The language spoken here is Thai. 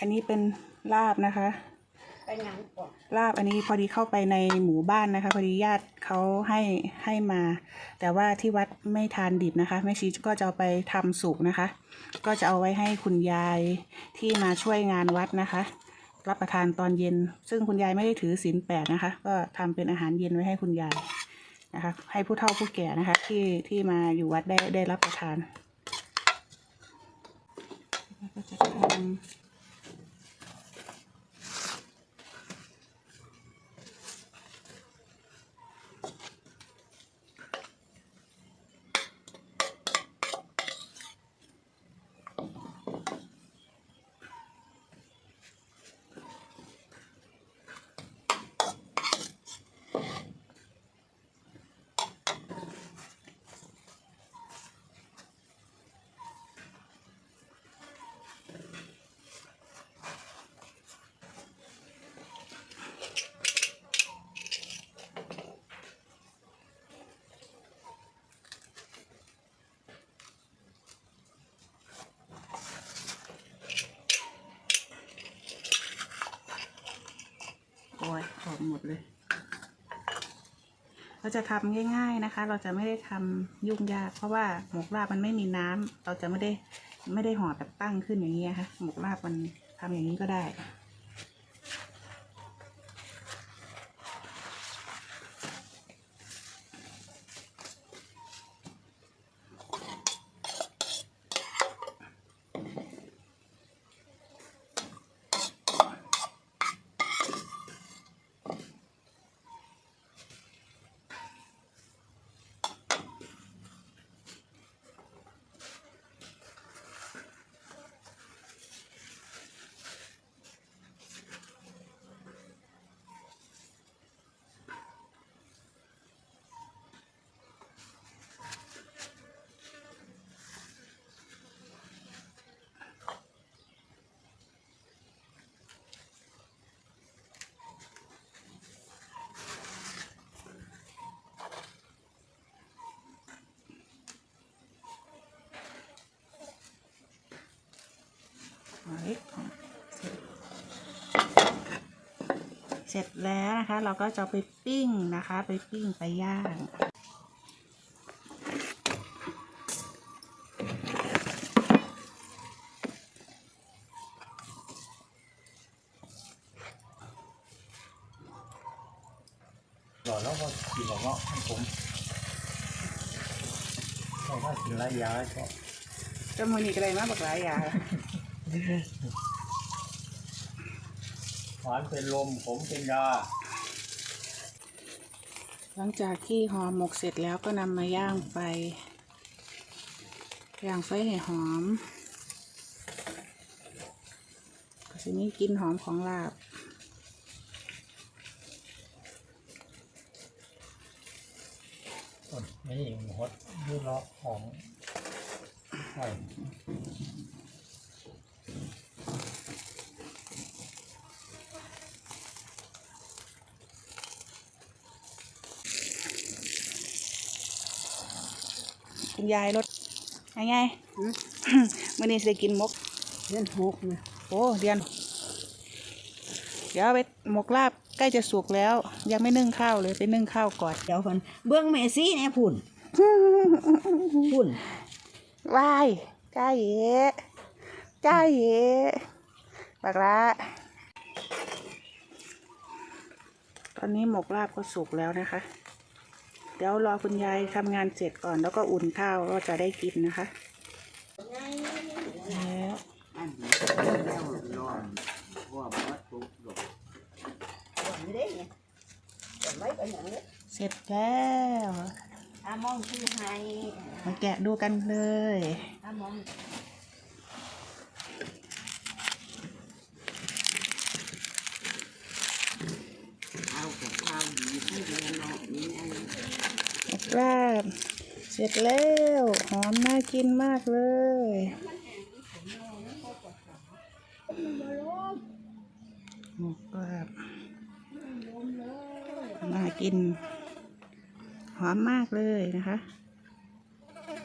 อันนี้เป็นลาบนะคะ ไปงานก่อนลาบอันนี้พอดีเข้าไปในหมู่บ้านนะคะ พอดีญาติเขาให้ให้มา แต่ว่าที่วัดไม่ทานดิบนะคะแม่ชีก็จะเอาไปทำสุกนะคะ ก็จะเอาไว้ให้คุณยายที่มาช่วยงานวัดนะคะ รับประทานตอนเย็น ซึ่งคุณยายไม่ได้ถือศีลแปดนะคะ ก็ทำเป็นอาหารเย็นไว้ให้คุณยายนะคะ ให้ผู้เฒ่าผู้แก่นะคะ ที่ที่มาอยู่วัดได้ได้รับประทานแล้วก็จะทำ โอกหมดเลย เราจะทำง่าย ๆนะคะ เราจะไม่ได้ทำยุ่งยาก เพราะว่าหมกลาบมันไม่มีน้ำเราจะไม่ได้ไม่ได้ห่อแบบตั้งขึ้นอย่างนี้ยค่ะ หมกลาบมันทำอย่างนี้ก็ได้ เฮ้ยเสร็จแล้วนะคะ เราก็จะเอาไปปิ้งนะคะ ไปปิ้งไปย่างหล่อแล้วก็กินของเงาะให้ผมเราก็กินไรยาก็จะมือนี่ก็เลยมาบอกหลายอย่าง หวานเป็นลมผมเป็นยาหลังจากที่ห่อหมกเสร็จแล้วก็นำมาย่างไฟย่างไฟให้หอมก็จะมีกลินหอมของลาบนี่หดยืดเลาะของใช่ คุณยายรสยังไงมื่อนี้จะกินหมกเล่นหกนะโอ้เดือน เดี๋ยวเอาไปหมกลาบใกล้จะสุกแล้ว ยังไม่นึ่งข้าวเลยไปนึ่งข้าวก่อน เดี๋ยวคนเบื้องเมซี่เนี่ยพุ่นพุ่นวายจ้าเอ๋จ้าเอ๋บักละตอนนี้หมกลาบก็สุกแล้วนะคะ เดี๋ยวรอคุณยายทำงานเสร็จก่อนแล้วก็อุ่นข้าวก็จะได้กินนะคะแล้วไม่ได้เนี่ยจะไว้ไปอย่างนี้เสร็จแล้วอามองคือให้มาแกะดูกันเลยอามองเอากับข้าวดีให้เรียนเนาะนี่ไง หมก ลาบเสร็จแล้ว หอมน่ากินมากเลยหมกลาบน่ากิน หอมมากเลยนะคะ